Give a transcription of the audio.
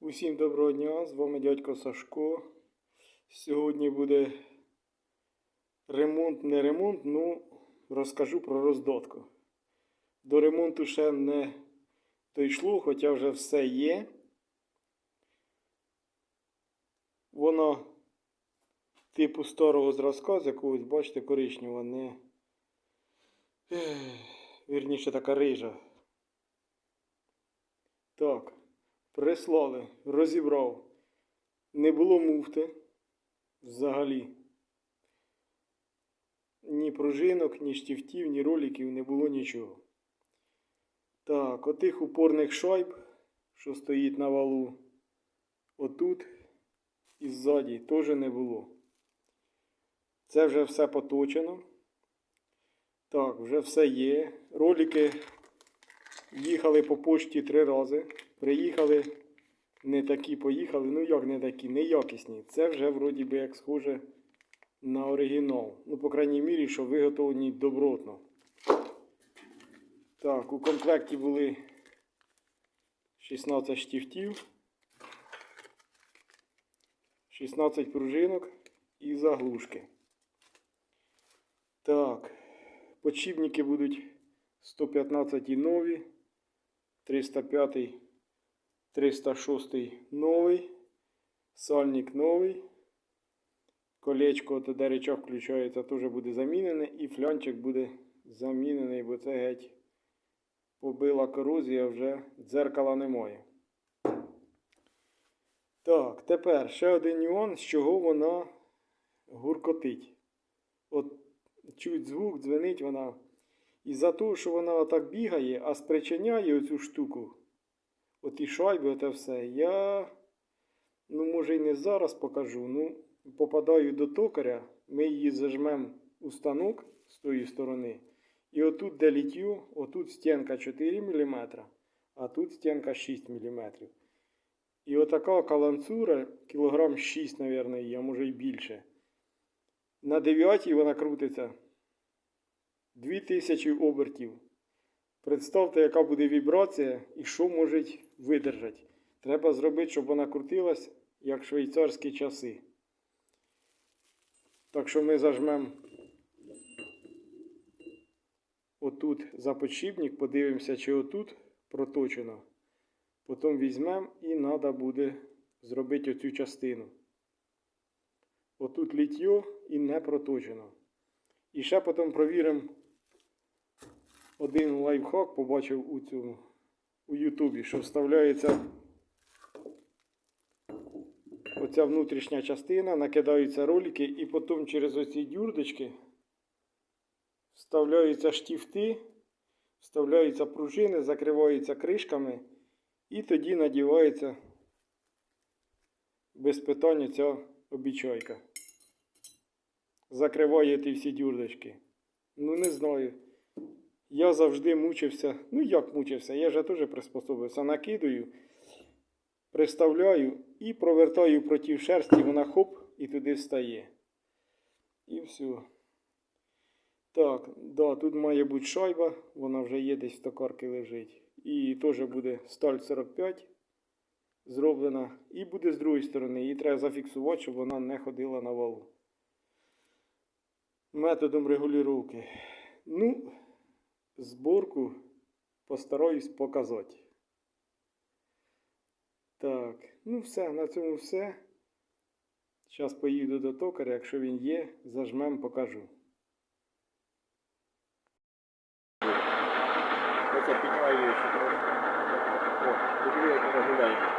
Усім доброго дня, з вами дядько Сашко. Сьогодні буде ремонт, не ремонт, ну розкажу про роздатку. До ремонту ще не дійшло, хоча вже все є. Воно типу старого зразка, з якогось, бачите, коричневого, не. Вірніше така рижа. Так. Прислали, розібрав. Не було муфти взагалі. Ні пружинок, ні штифтів, ні роликів, не було нічого. Так, отих упорних шайб, що стоїть на валу, отут і ззаді теж не було. Це вже все поточено. Так, вже все є. Ролики Їхали по пошті три рази. Приїхали не такі, поїхали. Ну як не такі, неякісні. Це вже вроді би як схоже на оригінал. Ну, по крайній мірі, що виготовлені добротно. Так, у комплекті були 16 штифтів, 16 пружинок і заглушки. Так, подшипники будуть 115 нові. 305, 306 новий, сальник новий. Колечко, туди речах включається, теж буде замінене. І флянчик буде замінений, бо це геть побила корозія, вже дзеркала немає. Так, тепер ще один нюанс, з чого вона гуркотить. От чуть звук, дзвенить вона. І за те, що вона так бігає, а спричиняє оцю штуку, оті шайби, оте все, я, ну, може, і не зараз покажу. Ну, попадаю до токаря, ми її зажмемо у станок з тої сторони. І отут, де літю, отут стінка 4 мм, а тут стінка 6 мм. І отака каланцура, кілограм 6, мабуть, а може й більше. На 9 вона крутиться. 2000 обертів. Представте, яка буде вібрація і що може видержати. Треба зробити, щоб вона крутилась, як швейцарські часи. Так що ми зажмемо отут за подшипник, подивимося, чи отут проточено. Потім візьмемо і треба буде зробити оцю частину. Отут літьо і не проточено. І ще потім провіримо один лайфхак побачив у цьому у Ютубі, що вставляється оця внутрішня частина, накидаються ролики, і потім через оці дюрдочки вставляються штифти, вставляються пружини, закриваються кришками, і тоді надівається без питання ця обічайка. Закриває ті всі дюрдочки. Ну, не знаю. Я завжди мучився. Ну як мучився? Я же теж приспособився. Накидаю, приставляю і провертаю проти шерсті, вона хоп і туди встає. І все. Так, да, тут має бути шайба, вона вже є десь в токарки лежить. І теж буде сталь 45 зроблена. І буде з другої сторони. Її треба зафіксувати, щоб вона не ходила на валу. Методом регулювання. Ну, зборку постараюсь показати. Так, ну все, на цьому все. Зараз поїду до токаря, якщо він є, зажмем покажу. Оце піднімаю. О, подивіться, як вона